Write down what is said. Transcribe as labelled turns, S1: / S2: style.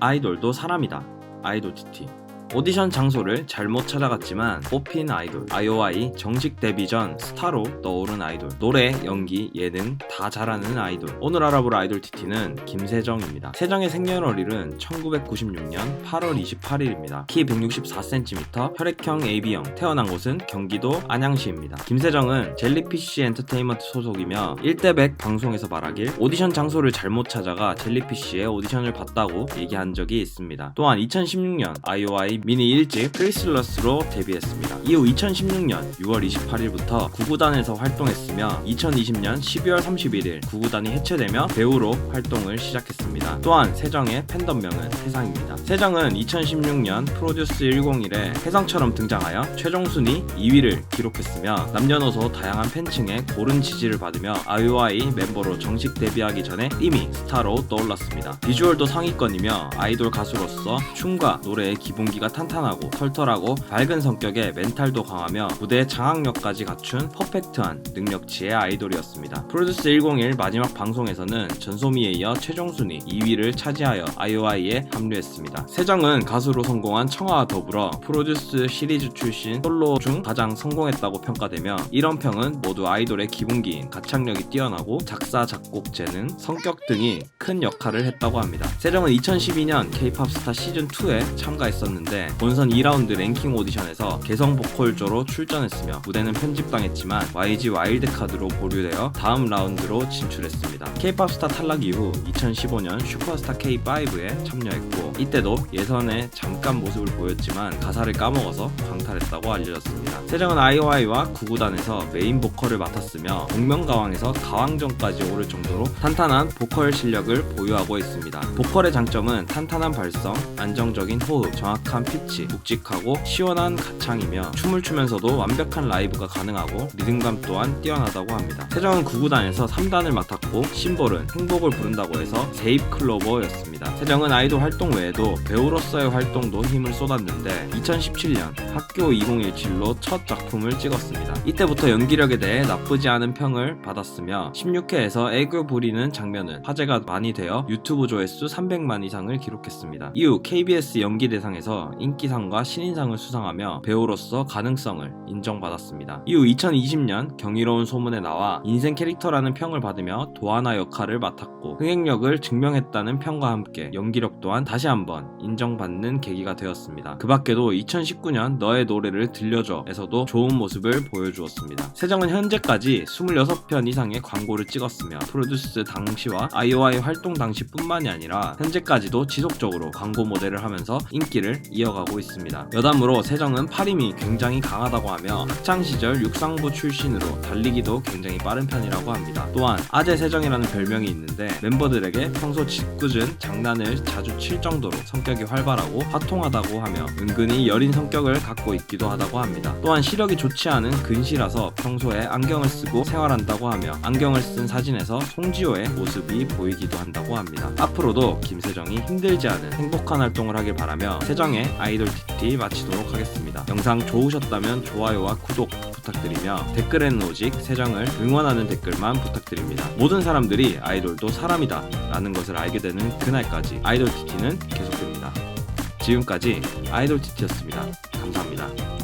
S1: 아이돌도 사람이다. 아이돌 TT. 오디션 장소를 잘못 찾아갔지만 뽑힌 아이돌 IOI 정식 데뷔 전 스타로 떠오른 아이돌 노래, 연기, 예능 다 잘하는 아이돌. 오늘 알아볼 아이돌 TT는 김세정입니다. 세정의 생년월일은 1996년 8월 28일입니다. 키 164cm 혈액형 AB형 태어난 곳은 경기도 안양시입니다. 김세정은 젤리피쉬 엔터테인먼트 소속이며 1대100 방송에서 말하길 오디션 장소를 잘못 찾아가 젤리피쉬의 오디션을 봤다고 얘기한 적이 있습니다. 또한 2016년 IOI 미니 1집 크리슬러스로 데뷔했습니다. 이후 2016년 6월 28일부터 구구단에서 활동했으며 2020년 12월 31일 구구단이 해체되며 배우로 활동을 시작했습니다. 또한 세정의 팬덤명은 해상입니다. 세정은 2016년 프로듀스 101에 해상처럼 등장하여 최종 순위 2위를 기록했으며 남녀노소 다양한 팬층의 고른 지지를 받으며 IOI 멤버로 정식 데뷔하기 전에 이미 스타로 떠올랐습니다. 비주얼도 상위권이며 아이돌 가수로서 춤과 노래의 기본기가 탄탄하고 털털하고 밝은 성격에 멘탈도 강하며 무대 장악력까지 갖춘 퍼펙트한 능력치의 아이돌이었습니다. 프로듀스 101 마지막 방송에서는 전소미에 이어 최종 순위 2위를 차지하여 IOI에 합류했습니다. 세정은 가수로 성공한 청아와 더불어 프로듀스 시리즈 출신 솔로 중 가장 성공했다고 평가되며 이런 평은 모두 아이돌의 기본기인 가창력이 뛰어나고 작사, 작곡, 재능, 성격 등이 큰 역할을 했다고 합니다. 세정은 2012년 K-팝 스타 시즌 2에 참가했었는데 본선 2라운드 랭킹 오디션에서 개성 보컬조로 출전했으며 무대는 편집당했지만 YG 와일드카드로 보류되어 다음 라운드로 진출했습니다. K-팝 스타 탈락 이후 2015년 슈퍼스타 K5에 참여했고 이때도 예선에 잠깐 모습을 보였지만 가사를 까먹어서 광탈했다고 알려졌습니다. 세정은 IOI와 구구단에서 메인 보컬을 맡았으며 복면가왕에서 가왕전까지 오를 정도로 탄탄한 보컬 실력을 보유하고 있습니다. 보컬의 장점은 탄탄한 발성, 안정적인 호흡, 정확한 피치, 묵직하고 시원한 가창이며 춤을 추면서도 완벽한 라이브가 가능하고 리듬감 또한 뛰어나다고 합니다. 세정은 구구단에서 3단을 맡았고 심볼은 행복을 부른다고 해서 세입 클로버였습니다. 세정은 아이돌 활동 외에도 배우로서의 활동도 힘을 쏟았는데 2017년 학교 2017로 첫 작품을 찍었습니다. 이때부터 연기력에 대해 나쁘지 않은 평을 받았으며 16회에서 애교 부리는 장면은 화제가 많이 되어 유튜브 조회수 300만 이상을 기록했습니다. 이후 KBS 연기대상에서 인기상과 신인상을 수상하며 배우로서 가능성을 인정받았습니다. 이후 2020년 경이로운 소문에 나와 인생 캐릭터라는 평을 받으며 도하나 역할을 맡았고 흥행력을 증명했다는 평과 함께 연기력 또한 다시 한번 인정받는 계기가 되었습니다. 그 밖에도 2019년 너의 노래를 들려줘에서도 좋은 모습을 보여주었습니다. 세정은 현재까지 26편 이상의 광고를 찍었으며 프로듀스 당시와 IOI 활동 당시뿐만이 아니라 현재까지도 지속적으로 광고 모델을 하면서 인기를 이어 가고 있습니다. 여담으로 세정은 팔힘이 굉장히 강하다고 하며 학창 시절 육상부 출신으로 달리기도 굉장히 빠른 편이라고 합니다. 또한 아재 세정이라는 별명이 있는데 멤버들에게 평소 짓궂은 장난을 자주 칠 정도로 성격이 활발하고 화통하다고 하며 은근히 여린 성격을 갖고 있기도 하다고 합니다. 또한 시력이 좋지 않은 근시라서 평소에 안경을 쓰고 생활한다고 하며 안경을 쓴 사진에서 송지효의 모습이 보이기도 한다고 합니다. 앞으로도 김세정이 힘들지 않은 행복한 활동을 하길 바라며 세정의 아이돌 TT 마치도록 하겠습니다. 영상 좋으셨다면 좋아요와 구독 부탁드리며 댓글에는 오직 세정을 응원하는 댓글만 부탁드립니다. 모든 사람들이 아이돌도 사람이다 라는 것을 알게 되는 그날까지 아이돌 TT는 계속됩니다. 지금까지 아이돌 TT였습니다. 감사합니다.